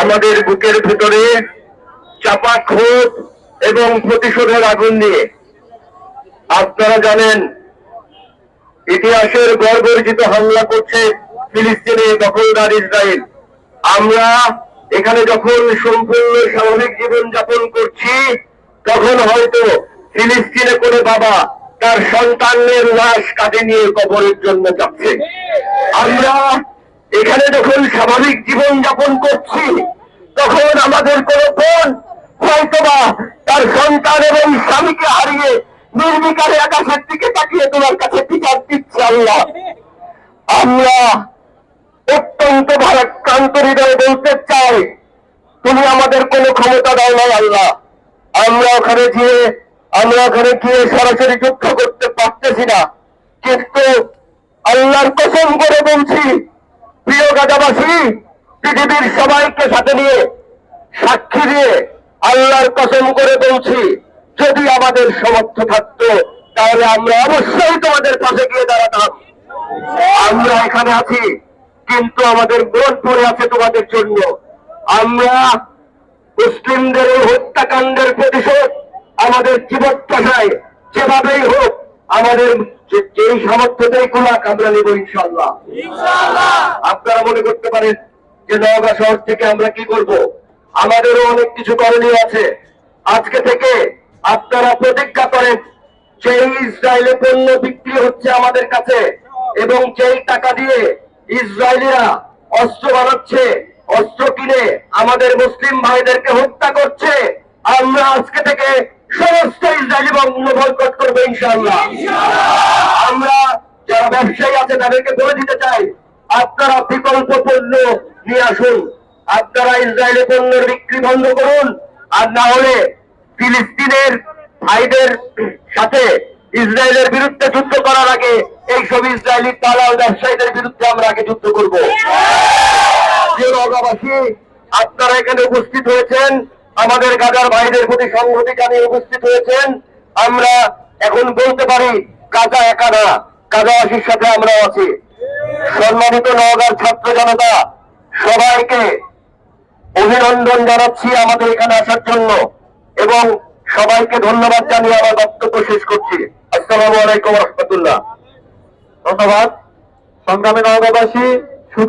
আমাদের বুকের ভেতরে চাপা ক্ষোভ এবং প্রতিশোধের আগুন নিয়ে। আপনারা জানেন, ইতিহাসের গর্বর্জিত হামলা করছে ফিলিস্তিনে দখলদার ইসরায়েল। আমরা এখানে যখন সম্পূর্ণ স্বাভাবিক জীবন যাপন করছি, তখন হয়তো ফিলিস্তিনে করে বাবা তার সন্তানের লাশ কাটে নিয়ে কবরের জন্য যাচ্ছে। আমরা এখানে যখন স্বাভাবিক জীবন যাপন করছি, তখন আমাদের কোন বোন হয়তোবা তার সন্তান এবং স্বামীকে হারিয়ে নির্বিকারে আকাশের দিকে তাকিয়ে তোমার কাছে বিচার দিচ্ছে আল্লাহ আমরা অত্যন্ত ভারাক্রান্ত হৃদয়ে বলতে চাই, তুমি আমাদের কোনো ক্ষমতা দাও না আল্লাহ। আমরা ওখানে গিয়ে, আমরা ওখানে গিয়ে সরাসরি যুদ্ধ করতে পারতেছি না। কিন্তু আল্লাহর কসম করে বলছি প্রিয় গাজাবাসী, পৃথিবীর সবাইকে সাথে নিয়ে সাক্ষী দিয়ে আল্লাহর কসম করে বলছি, যদি আমাদের সমর্থ থাকতো, তাহলে আমরা অবশ্যই তোমাদের পাশে গিয়ে দাঁড়াতাম। আমরা এখানে আছি, কিন্তু আমাদের বোধ পড়ে আছে তোমাদের জন্য। আমরা মুসলিমদের এই হত্যাকাণ্ডের প্রতিশোধ আমাদের জীবদ্দশায় যেভাবেই হোক আমাদের যেই সামর্থ্যতেই কুলাক আমরা নেব ইনশাল্লাহ আপনারা মনে করতে পারেন যে নওগাঁ শহর থেকে আমরা কি করব? আমাদেরও অনেক কিছু করণীয় আছে। আজকে থেকে আপনারা প্রতিজ্ঞা করেন যেই ইসরায়েলে পণ্য বিক্রি হচ্ছে আমাদের কাছে এবং যেই টাকা দিয়ে ইসরায়েলিরা অস্ত্র বানাচ্ছে অস্ত্র কিনে আমাদের মুসলিম ভাইদেরকে হত্যা করছে আমরা আজকে থেকে সমস্ত ইসরায়েলি পণ্য বয়কট করব ইনশাআল্লাহ। আমরা যারা ব্যবসায়ী আছে তাদেরকে বলে দিতে চাই আপনারা বিকল্প পণ্য নিয়ে আসুন। আপনারা ইসরায়েলি পণ্যের বিক্রি বন্ধ করুন আর না হলে ফিলিস্তিনের ভাইদের সাথে ইসরায়েলের বিরুদ্ধে যুদ্ধ করার আগে এইসব ইসরায়েলি দালাল ব্যবসায়ীদের বিরুদ্ধে আমরা আগে যুদ্ধ করব। প্রিয় নগরবাসী আপনারা এখানে উপস্থিত হয়েছেন। আমাদের গাজার ভাইদের প্রতি সংহতি উপস্থিত হয়েছেন। আমরা এখন বলতে পারি, গাজা একা না গাজাবাসীর সাথে আমরা আছি। সম্মানিত নওগাঁর ছাত্র জনতা, সবাইকে অভিনন্দন জানাচ্ছি আমাদের এখানে আসার জন্য এবং সবাইকে ধন্যবাদ জানিয়ে আমার বক্তব্য শেষ করছি। আসসালামু আলাইকুম রহমতুল্লাহ। ধন্যবাদ। সংগ্রামী নওগাঁবাসী